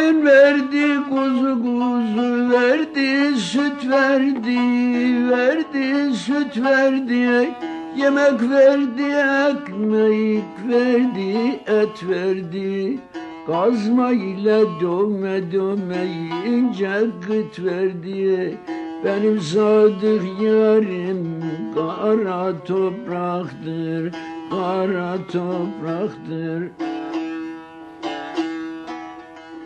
Koyun verdi, kuzu kuzu verdi, süt verdi, verdi, süt verdi. Yemek verdi, ekmek verdi, et verdi. Kazma ile dövme dövme yiyince gıt verdi Benim sadık yarim kara topraktır Kara topraktır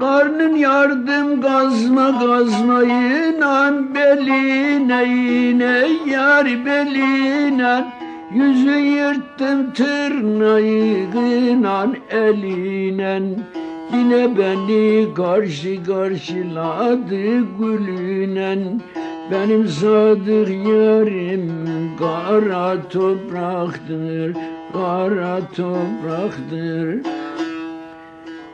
Karnın yardım kazma kazmayı inan beline in Ey yar beline. Yüzü yırttım tırnağı inan elinen Yine beni karşı karşıladı gülünen Benim sadık yarim kara topraktır Kara topraktır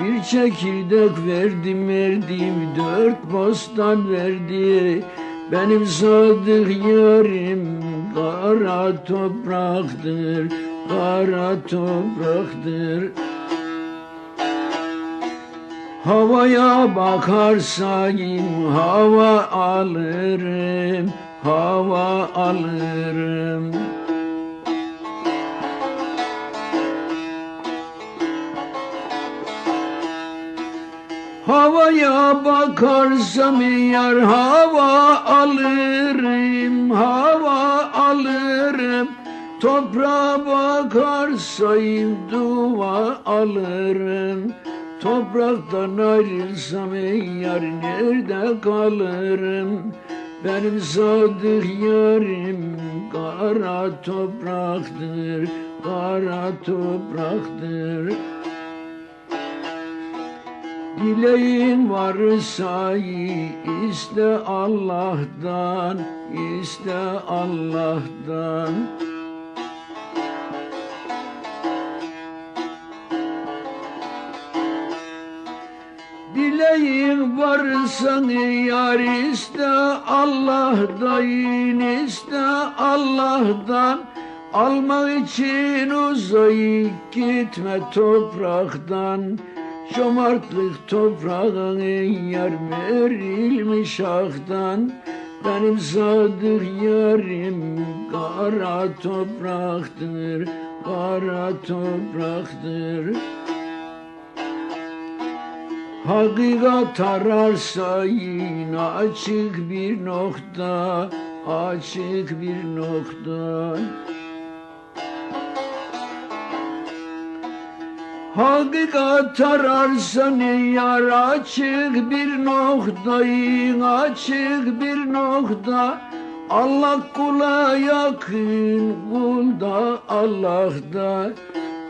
Bir çekirdek verdim verdim, dört bostan verdi. Benim sadık yarim kara topraktır, kara topraktır. Havaya bakarsayım hava alırım, hava alırım. Havaya bakarsam yar hava alırım, hava alırım. Toprağa bakarsayım dua alırım. Topraktan ayrılsam yar nerede kalırım? Benim sadık yarim kara topraktır, kara topraktır. Dileğin varsa iste Allah'tan, iste Allah'tan. Dileğin varsa yar iste Allah'tan, iste Allah'tan. Almak için uzayıp gitme topraktan. Cömertlik toprağın yar verilmiş aktan Benim sadık yarim kara topraktır Kara topraktır. Hakikat ararsa yine açık bir nokta Açık bir nokta Hakikat ararsan yar açık bir noktayın açık bir nokta. Allah kula yakın kul da. Allah'da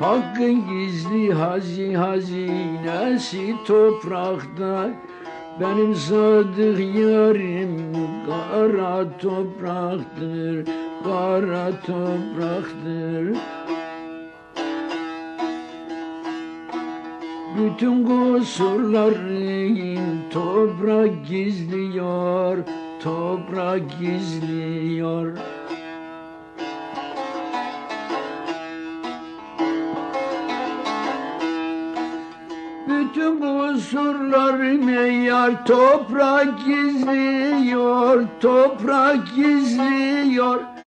Hakkın gizli hazi hazinesi toprakta. Benim sadık yarim kara topraktır Kara topraktır Bütün kusurların toprak gizliyor, toprak gizliyor. Bütün kusurlarımı yar toprak gizliyor, toprak gizliyor.